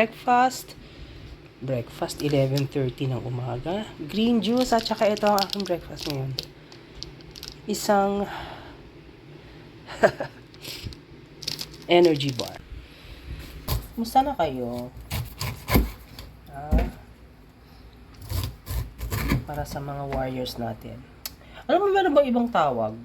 breakfast. Breakfast, 11.30 ng umaga. Green juice at saka ito ang aking breakfast ngayon. Isang energy bar. Kumusta na kayo? Ah, para sa mga warriors natin. Alam mo, meron ba ibang tawag?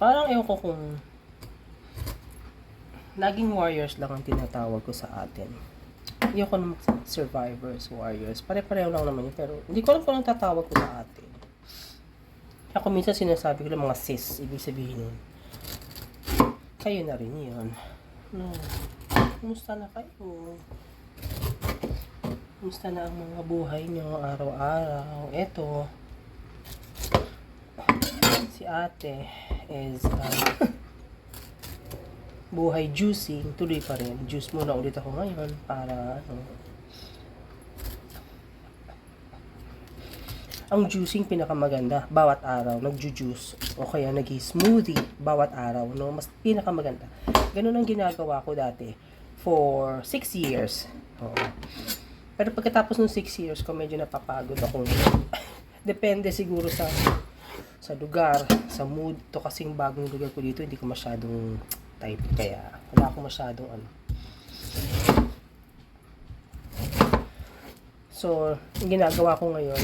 Parang ewan ko kung naging warriors lang ang tinatawag ko sa atin. Ayoko naman survivors, warriors. Pare-pareho lang naman yun. Pero hindi ko alam kung anong tatawag ko sa atin. Ako minsan sinasabi ko lang mga sis. Ibig sabihin nun. Kayo na rin yun. Hmm. Kumusta na kayo? Kumusta na ang mga buhay nyo araw-araw? Eto. Si ate is uh, buhay juicing, tuloy pa rin. Juice muna ulit ako ngayon para ano. Ang juicing pinakamaganda bawat araw, nagju-juice o kaya nag-smoothie bawat araw, no? Mas pinakamaganda. Ganun ang ginagawa ko dati for 6 years. Oo. Pero pagkatapos ng 6 years ko, medyo napapagod ako. Depende siguro sa sa lugar, sa mood. To kasing bagong lugar ko dito, hindi ko masyadong type. Kaya wala ako masyadong ano. So, ang ginagawa ko ngayon,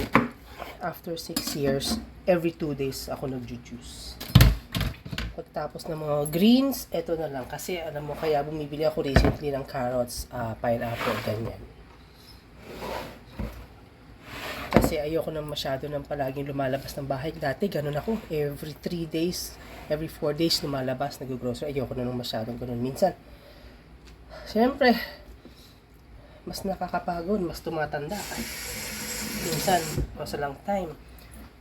after 6 years, every 2 days ako nagju-juice. Pagtapos ng mga greens, eto na lang. Kasi alam mo, kaya bumibili ako recently ng carrots, ah, pineapple, ganyan. Kasi ayoko na masyado ng palaging lumalabas ng bahay. Dati ganun ako. Every 3 days, every 4 days lumalabas, nag-grocery. Ayoko na nung masyadong ganun. Minsan, siyempre, mas nakakapagod, mas tumatanda. Minsan, mas lang time.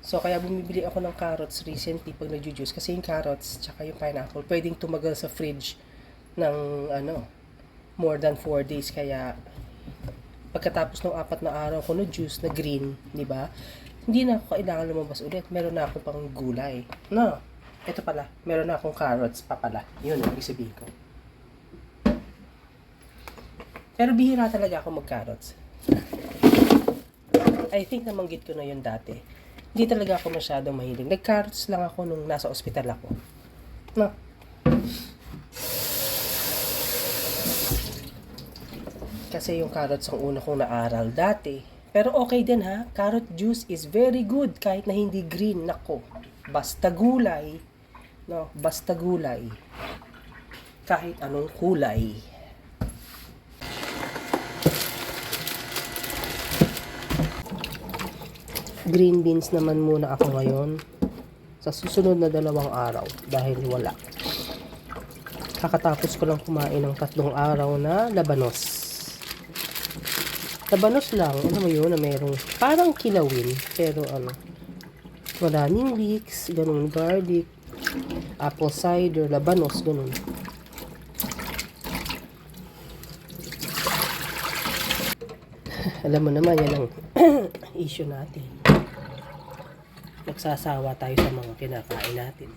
So, kaya bumibili ako ng carrots recently pag nag-juice. Kasi yung carrots, tsaka yung pineapple, pwedeng tumagal sa fridge ng, ano, more than 4 days. Kaya, pagkatapos ng apat na araw ko na juice na green, di ba? Hindi na ako kailangan lumabas ulit. Meron na ako pang gulay. No, ito pala. Meron na akong carrots pa pala. Yun ang ibig ko. Pero bihira talaga ako mag-carrots. I think namanggit ko na yun dati. Hindi talaga ako masyadong mahilig. Nag-carrots lang ako nung nasa ospital ako. No. Kasi yung carrots ang una kong naaral dati. Pero okay din ha. Carrot juice is very good kahit na hindi green. Nako. Basta gulay. No, basta gulay. Kahit anong kulay. Green beans naman muna ako ngayon sa susunod na dalawang araw dahil wala. Kakatapos ko lang kumain ng tatlong araw na labanos. Labanos lang, ano mo yun, na merong parang kilawin, pero ano, maraming leeks, ganun, garlic, apple cider, labanos, ganun. Alam mo naman, yan ang issue natin. Nagsasawa tayo sa mga kinakain natin.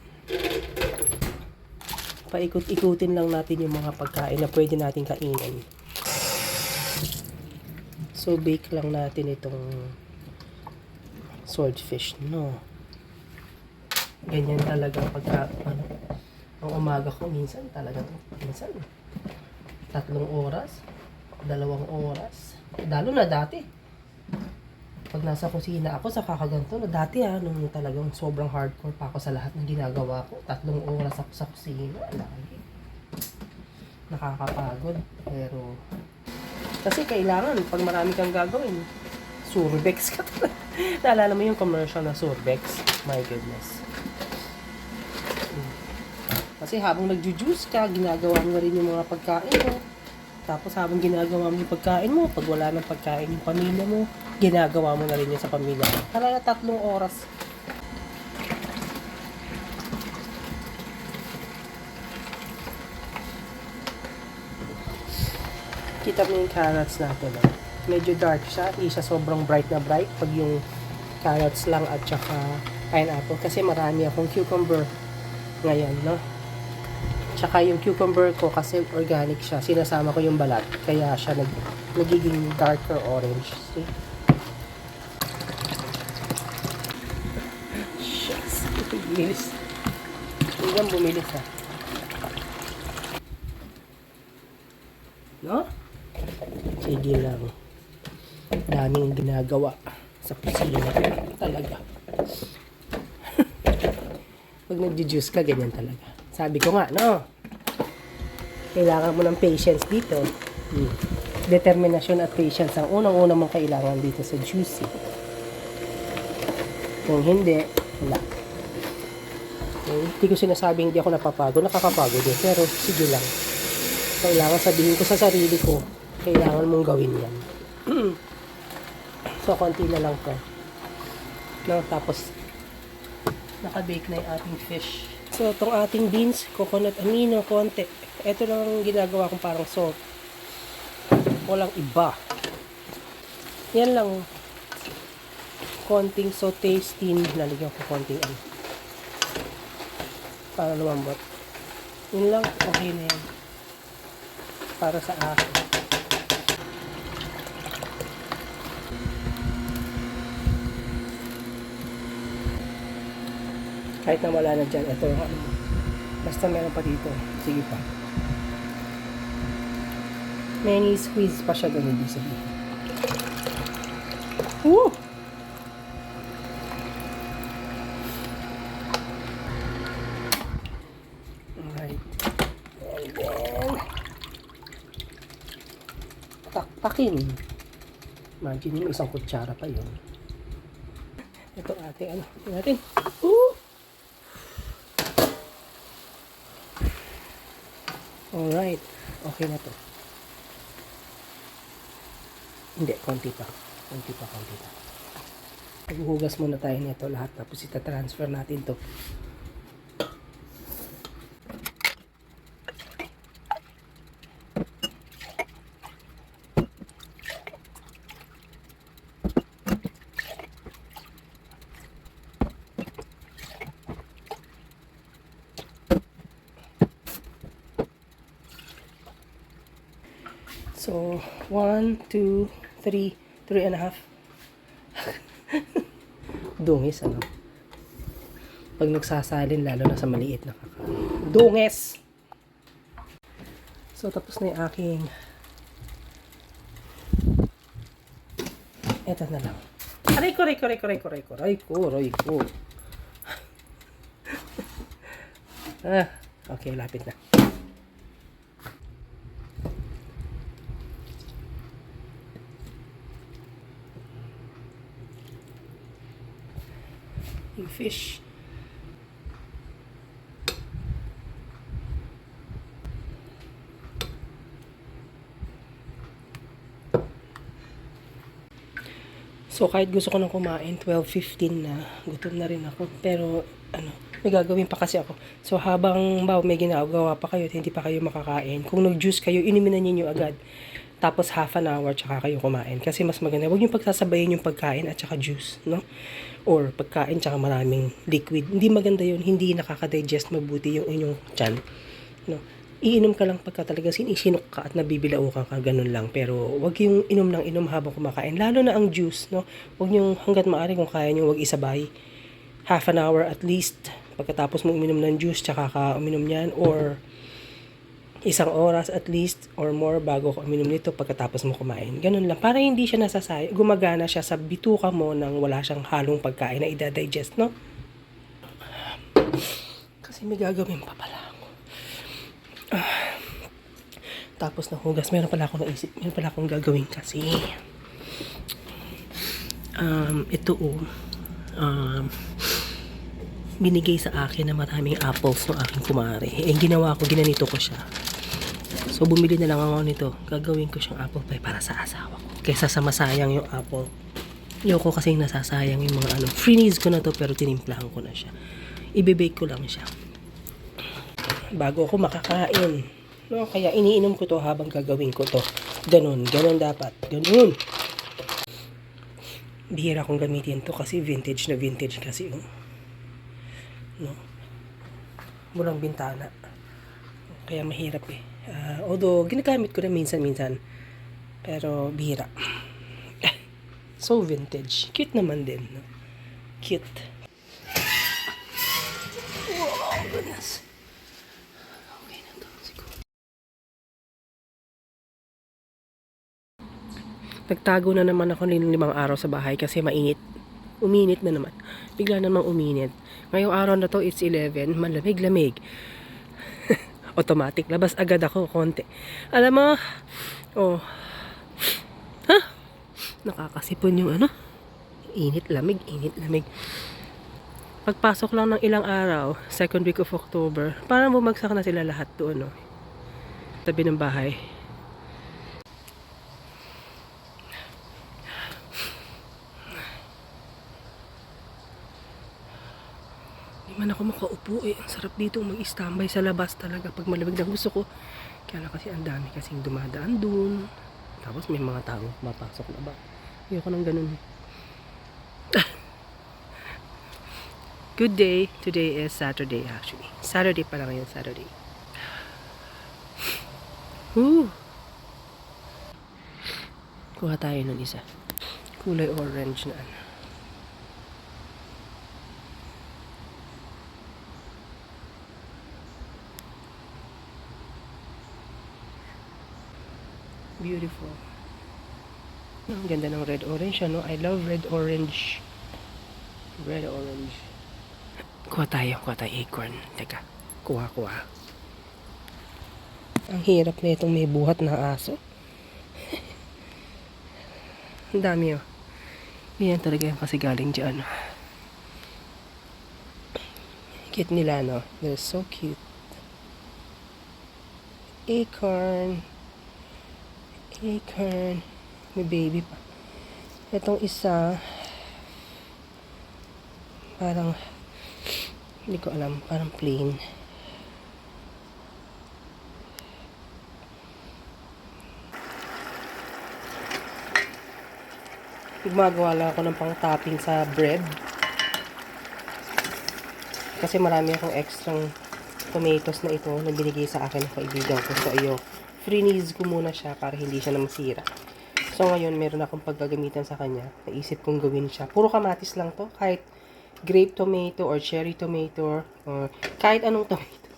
Paikot-ikutin lang natin yung mga pagkain na pwede natin kainin. So, bake lang natin itong swordfish, no? Ganyan talaga pagka, ano, ang umaga ko minsan talaga, minsan, tatlong oras, dalawang oras, lalo na dati. Pag nasa kusina ako sa kakaganto, na dati ah, nung talagang sobrang hardcore pa ako sa lahat ng ginagawa ko, tatlong oras ako sa kusina, lagi. Nakakapagod, pero kasi kailangan, pag marami kang gagawin, Surbex ka talaga. Naalala mo yung commercial na Surbex? My goodness. Kasi habang nagjujuice ka, ginagawa mo rin yung mga pagkain mo. Tapos habang ginagawa mo yung pagkain mo, pag wala ng pagkain yung pamilya mo, ginagawa mo na rin yun sa pamilya mo. Talaga tatlong oras. Kita mo yung carrots natin. Oh. Medyo dark siya. Hindi siya sobrang bright na bright pag yung carrots lang at saka pineapple. Kasi marami akong cucumber ngayon, no? Tsaka yung cucumber ko kasi organic siya. Sinasama ko yung balat. Kaya siya nag, nagiging darker orange. See? Shucks. Bilis. Hanggang bumilis ha. No? Sige lang. Daming ginagawa sa kusina. Talaga. Pag nag-juice ka, ganyan talaga. Sabi ko nga, no? Kailangan mo ng patience dito. Hmm. Determinasyon at patience ang unang-una mong kailangan dito sa juicy. Kung hindi, wala. Okay? Hindi ko sinasabing hindi ako napapagod. Nakakapagod din. Pero sige lang. Kailangan sabihin ko sa sarili ko, kailangan mong gawin yan. so, konti na lang to. No, tapos, nakabake na yung ating fish. So, itong ating beans, coconut amino, konti. Ito lang ang ginagawa kong parang salt. Walang iba. Yan lang. Konting saute steam. Lalagyan ko konting ano. Para lumambot. Yun lang. Okay na yan. Para sa akin. Kahit na wala na dyan, ito. Basta meron pa dito. Sige pa. May squeeze pa siya doon, ibig sabihin. Woo! Alright. And then, taktakin. Imagine mo isang kutsara pa yun. Ito ate, ano, tingnan natin. Woo! Alright. Okay na to. Hindi, konti pa. Konti pa, konti pa. Maghuhugas muna tayo nito lahat tapos ita-transfer natin to. So, one, two, three, three and a half. Dungis, ano? Pag nagsasalin, lalo na sa maliit na kakain. Dungis! So, tapos na yung aking... Eto na lang. Aray ko, aray ko, aray ko, aray ko, aray ko, aray ko, aray ko. ah, okay, lapit na. Yung fish. So kahit gusto ko nang kumain, 12.15 na, gutom na rin ako. Pero ano, may gagawin pa kasi ako. So habang ba may ginagawa pa kayo hindi pa kayo makakain, kung nag-juice kayo, inumin na ninyo agad. Tapos half an hour tsaka kayo kumain. Kasi mas maganda. Huwag yung pagsasabayin yung pagkain at tsaka juice, no? Or pagkain tsaka maraming liquid. Hindi maganda yun. Hindi nakaka-digest mabuti yung inyong tiyan. No? Iinom ka lang pagka talaga sinisinok ka at nabibilao ka ka, ganun lang. Pero wag yung inom ng inom habang kumakain. Lalo na ang juice, no? Huwag yung hanggat maaari kung kaya nyo, wag isabay. Half an hour at least. Pagkatapos mo uminom ng juice, tsaka ka uminom yan. Or isang oras at least or more bago ko uminom nito pagkatapos mo kumain. Ganun lang. Para hindi siya nasasay, gumagana siya sa bituka mo nang wala siyang halong pagkain na ida-digest, no? Kasi may gagawin pa pala ako. Ah. Tapos nahugas, meron pala akong naisip, meron pala akong gagawin kasi. Um, ito oh, um, binigay sa akin na maraming apples ng aking kumare. Eh, ginawa ko, ginanito ko siya. So, bumili na lang ako nito. Gagawin ko siyang apple pie para sa asawa ko. Kesa sa masayang yung apple. Ayoko kasi nasasayang yung mga ano. Freeze ko na to pero tinimplahan ko na siya. Ibibake ko lang siya. Bago ako makakain. No, kaya iniinom ko to habang gagawin ko to. Ganun, ganun dapat. Ganun. Bihira kong gamitin to kasi vintage na vintage kasi yung no? Murang bintana. Kaya mahirap eh. Ah, although, ginagamit ko na minsan-minsan. Pero, bihira. so vintage. Cute naman din. No? Cute. Wow, goodness. Okay na to. Nagtago na naman ako ng limang araw sa bahay kasi mainit. Uminit na naman. Bigla namang uminit. Ngayong araw na to, it's 11. Malamig-lamig. Automatic. Labas agad ako, konti. Alam mo, oh, ha? Nakakasipon yung ano? Init, lamig, init, lamig. Pagpasok lang ng ilang araw, second week of October, parang bumagsak na sila lahat doon, no? Tabi ng bahay. Hindi man ako makaupo eh. Ang sarap dito mag-standby sa labas talaga pag malamig na gusto ko. Kaya lang kasi ang dami kasing dumadaan dun. Tapos may mga tao mapasok na ba. Ayoko nang ganun. Good day. Today is Saturday actually. Saturday pala ngayon, Saturday. Woo! Kuha tayo ng isa. Kulay orange na ano. Beautiful. Ang ganda ng red orange, ano? I love red orange. Red orange. Kuha tayo, kuha tayo acorn. Teka, kuha, kuha. Ang hirap na itong may buhat na aso. Ang dami oh. Yan talaga yung kasi galing dyan. Cute nila, no? They're so cute. Acorn. Acorn. May baby pa. Itong isa, parang, hindi ko alam, parang plain. Gumagawa lang ako ng pang topping sa bread. Kasi marami akong extrang tomatoes na ito na binigay sa akin ng kaibigan ko. So, ayo, freeze ko muna siya para hindi siya na masira. So, ngayon, meron akong paggagamitan sa kanya. Naisip kong gawin siya. Puro kamatis lang to. Kahit grape tomato or cherry tomato or kahit anong tomato.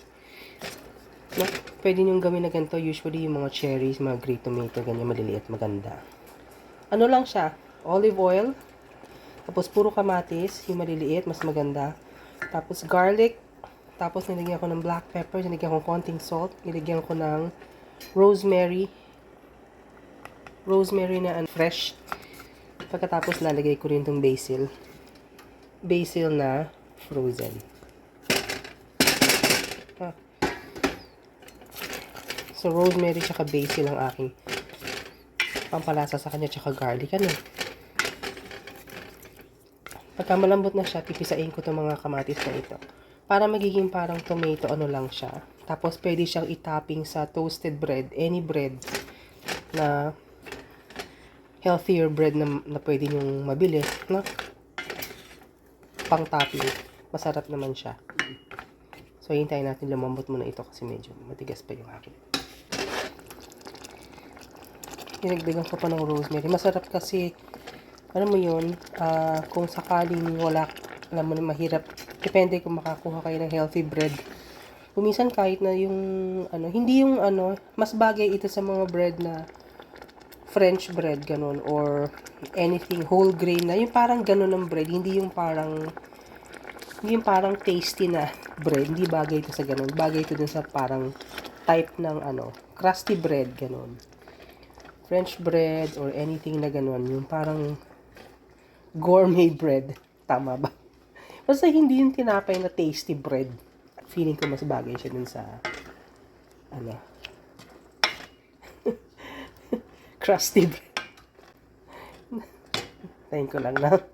No? Pwede niyong gawin na ganito. Usually, yung mga cherries, mga grape tomato, ganyan maliliit, maganda. Ano lang siya? Olive oil. Tapos, puro kamatis. Yung maliliit, mas maganda. Tapos, garlic. Tapos, nilagyan ko ng black pepper. Nilagyan ko konting salt. Nilagyan ko ng rosemary. Rosemary na un- fresh. Pagkatapos, lalagay ko rin tong basil. Basil na frozen. Ah. So, rosemary tsaka basil ang aking pampalasa sa kanya tsaka garlic. Ano? Pagka malambot na siya, pipisain ko itong mga kamatis na ito. Para magiging parang tomato, ano lang siya. Tapos, pwede siyang itopping sa toasted bread. Any bread na healthier bread na, na pwede nyong mabili. No? Pang topping. Masarap naman siya. So, hintayin natin lumambot muna ito kasi medyo matigas pa yung akin. Dinagdagan ko pa ng rosemary. Masarap kasi, alam mo yun, ah, kung sakaling wala, alam mo na mahirap, depende kung makakuha kayo ng healthy bread. Kuminsan kahit na yung, ano, hindi yung, ano, mas bagay ito sa mga bread na French bread, ganun, or anything, whole grain na, yung parang ganun ng bread, hindi yung parang, hindi yung parang tasty na bread, hindi bagay ito sa ganun, bagay ito dun sa parang type ng, ano, crusty bread, ganun. French bread or anything na ganun, yung parang gourmet bread. Tama ba? Basta hindi yung tinapay na tasty bread. Feeling ko mas bagay siya dun sa ano crusty bread. Tayin ko lang na